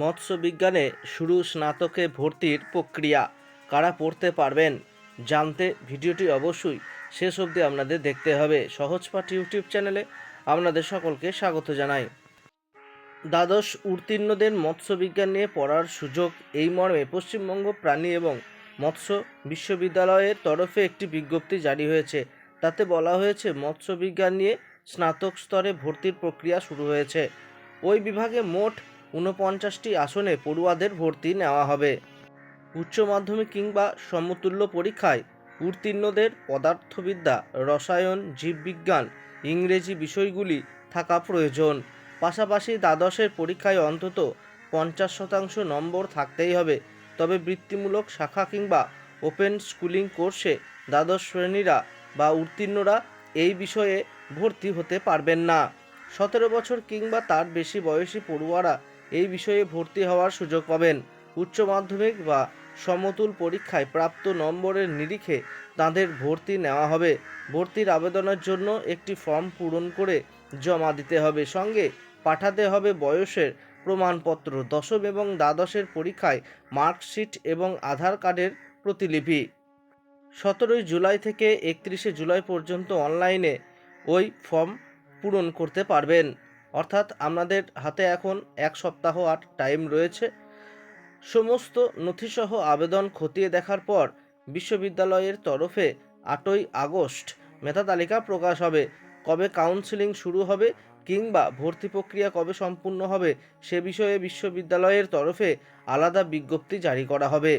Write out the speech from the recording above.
মৎস্য বিজ্ঞানে শুরু স্নাতকে ভর্তির প্রক্রিয়া। কারা পড়তে পারবেন? জানতে ভিডিওটি অবশ্যই শেষ অবধি আপনাদের দেখতে হবে। সহজপাঠ ইউটিউব চ্যানেলে আপনাদের সকলকে স্বাগত জানাই। দ্বাদশ উত্তীর্ণদের মৎস্য বিজ্ঞান নিয়ে পড়ার সুযোগ এই মর্মে পশ্চিমবঙ্গ প্রাণী এবং মৎস্য বিশ্ববিদ্যালয়ের তরফে একটি বিজ্ঞপ্তি জারি হয়েছে। তাতে বলা হয়েছে মৎস্য বিজ্ঞান নিয়ে স্নাতক স্তরে ভর্তির প্রক্রিয়া শুরু হয়েছে। ওই বিভাগে মোট ঊনপঞ্চাশটি আসনে পড়ুয়াদের ভর্তি নেওয়া হবে। উচ্চ মাধ্যমিক কিংবা সমতুল্য পরীক্ষায় উত্তীর্ণদের পদার্থবিদ্যা, রসায়ন, জীববিজ্ঞান, ইংরেজি বিষয়গুলি থাকা প্রয়োজন। পাশাপাশি দ্বাদশের পরীক্ষায় অন্তত পঞ্চাশ শতাংশ নম্বর থাকতেই হবে। তবে বৃত্তিমূলক শাখা কিংবা ওপেন স্কুলিং কোর্সে দ্বাদশ শ্রেণীরা বা উত্তীর্ণরা এই বিষয়ে ভর্তি হতে পারবেন না। সতেরো বছর কিংবা তার বেশি বয়সী পড়ুয়ারা এই বিষয়ে ভর্তি হওয়ার সুযোগ পাবেন। উচ্চ মাধ্যমিক বা সমতুল পরীক্ষায় প্রাপ্ত নম্বরের নিরিখে তাদের ভর্তি নেওয়া হবে। ভর্তির আবেদনের জন্য একটি ফর্ম পূরণ করে জমা দিতে হবে। সঙ্গে পাঠাতে হবে বয়সের প্রমাণপত্র, দশম এবং দ্বাদশের পরীক্ষায় মার্কশিট এবং আধার কার্ডের প্রতিলিপি। সতেরোই জুলাই থেকে একত্রিশে জুলাই পর্যন্ত অনলাইনে ওই ফর্ম পূরণ করতে পারবেন। অর্থাৎ আপনাদের হাতে এখন এক সপ্তাহ আর টাইম রয়েছে। সমস্ত নথিসহ আবেদন খতিয়ে দেখার পর বিশ্ববিদ্যালয়ের তরফে আটই আগস্ট মেধা তালিকা প্রকাশ হবে। কবে কাউন্সেলিং শুরু হবে কিংবা ভর্তি প্রক্রিয়া কবে সম্পূর্ণ হবে সে বিষয়ে বিশ্ববিদ্যালয়ের তরফে আলাদা বিজ্ঞপ্তি জারি করা হবে।